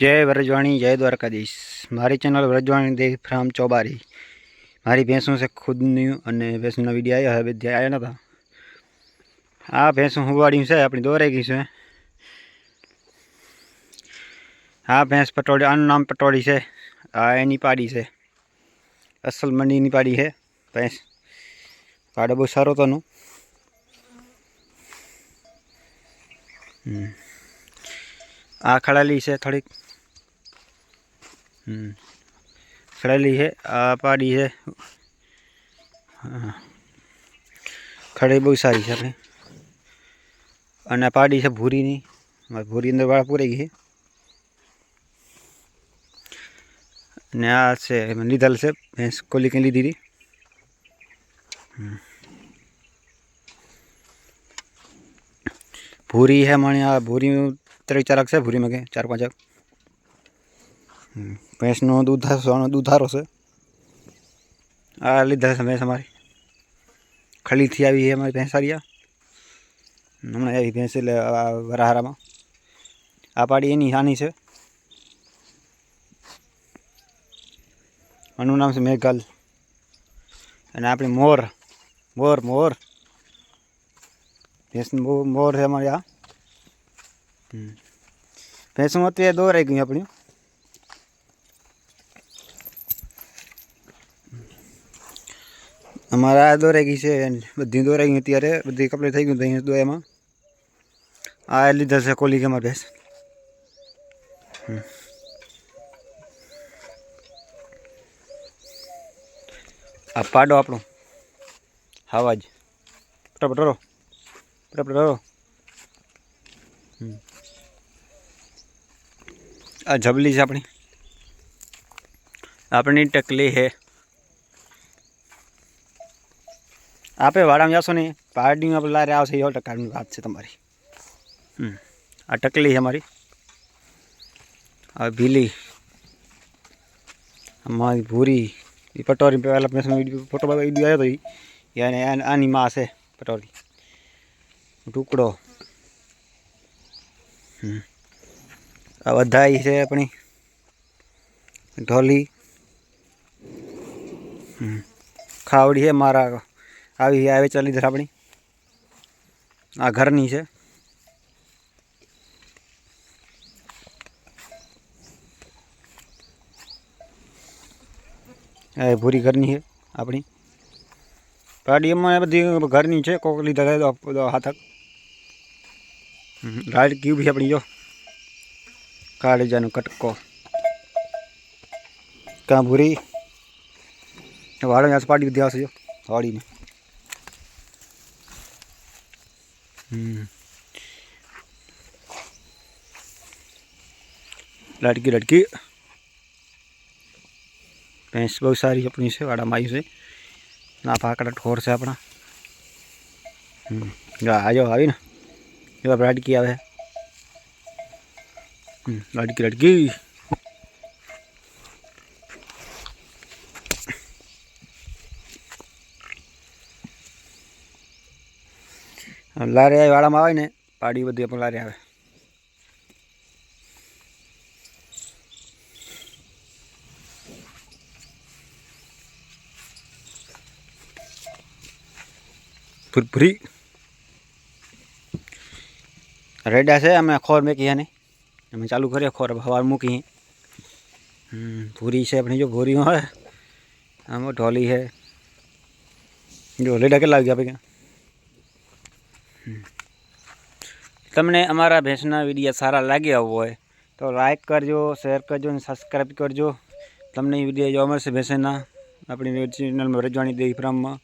જય વ્રજવાણી, જય દ્વારકાધીશ. મારી ચેનલ વ્રજવાણી દેવ ફ્રામ ચોબારી. મારી ભેંસું છે ખુદની અને ભેંસના વીડિયો આવ્યો હવે બધા આવ્યા નહોતા આ ભેંસું હુવાડી છે, આપણી દોરાઈ ગઈ છે. આ ભેંસ પટોળી, આનું નામ પટોળી છે. આ એની પાડી છે. અસલ મંડીની પાડી છે, ભેંસ. પાડો બહુ સારો તોનું આ ખડાલી છે થોડીક. હમ ખડાલી છે આ પાડી છે હા. ખડી બહુ સારી છે આપણે અને આ પાડી છે ભૂરીની મારી ભૂરી અંદર વાળ પૂરાઈ ગઈ છે અને આ છે મેં લીધેલ છે ભેંસ કોલી કંઈ લીધી હતી હમ. ભૂરી છે મને આ ભૂરી ત્રણ ચારક છે ભેંસનો દૂધ સોનો દૂધારો છે. આ લીધા છે ભેંસ અમારી. ખલીથી આવી છે અમારી ભેંસારિયા હમણાં આવી ભેંસ એટલે વરાહારામાં. આ પાડી એની હાની છે. આનું નામ છે મેઘાલ. અને આપણી મોર મોર મોર. બહુ મોર છે અમારી આ ભેંસમાં ભેંસું અત્યારે દોરાઈ ગયું આપણી. અમારે આ દોરાઈ ગઈ છે બધી દોરાઈ ગઈ અત્યારે, બધી કપડે થઈ ગયું અહીંયા દોયામાં આ લીધા છે કોલી કેમાં ભેંસ આ પાડો આપણો. હાવાજ. ફટાફટ રહો ફટાફટ રહો. આ જબલી છે આપણી. આપણી ટકલી છે. આપે વાડામાં જશો ને પાર્ટીમાં આપણે લારે આવશે એવો ટકાની વાત છે તમારી હમ. આ ટકલી છે અમારી આ ભીલી અમારી ભૂરી, એ પટોરી પહેલાં ફોટો વીડિયો આવ્યો હતો એને આની માં છે પટોરી ટુકડો હમ. આ વધાઈ છે આપણી ઢોલી હમ. ખાવડી છે મારા આવી આવે ચાલી ધર આપણી. આ ઘરની છે. આ એ ભૂરી ઘરની છે આપણી. પાડી એમાં બધી ઘરની છે, કોક લીધા થાય હાથક. હમ. લાઈટ ક્યુબ છે આપણી, જો. કાળીજાનો કટકો. કાં ભૂરી? વાળો પાડી દીધી આવશે, જો, વાળીને. હમ લડકી લડકી ભેંસ બહુ સારી આપણી છે વાડામાં આવી છે ના પાકડા ઠોર છે આપણા હમ જો આજો આવી ને એવા લડકી આવે લારે વાળામાં આવે ને પાડી બધી આપણે લારે આવે. ફૂરફૂરી રેડા છે અમે ખોર મેકી ને. અમે ચાલુ કરીએ ખોર હવાર મૂકી હમ, ભૂરી છે આપણી જો ભૂરી હોય આમાં ઢોલી છે. જો રેડા કેટલા વાગ્યા આપણે તમને અમારા ભેંસના વિડીયા સારા લાગ્યા હોય તો લાઇક કરજો શેર કરજો અને સબસ્ક્રાઈબ કરજો. તમને વીડિયો જોવા મળશે ભેંસના. આપણી ચેનલમાં રજવાણી દેવી ફાર્મમાં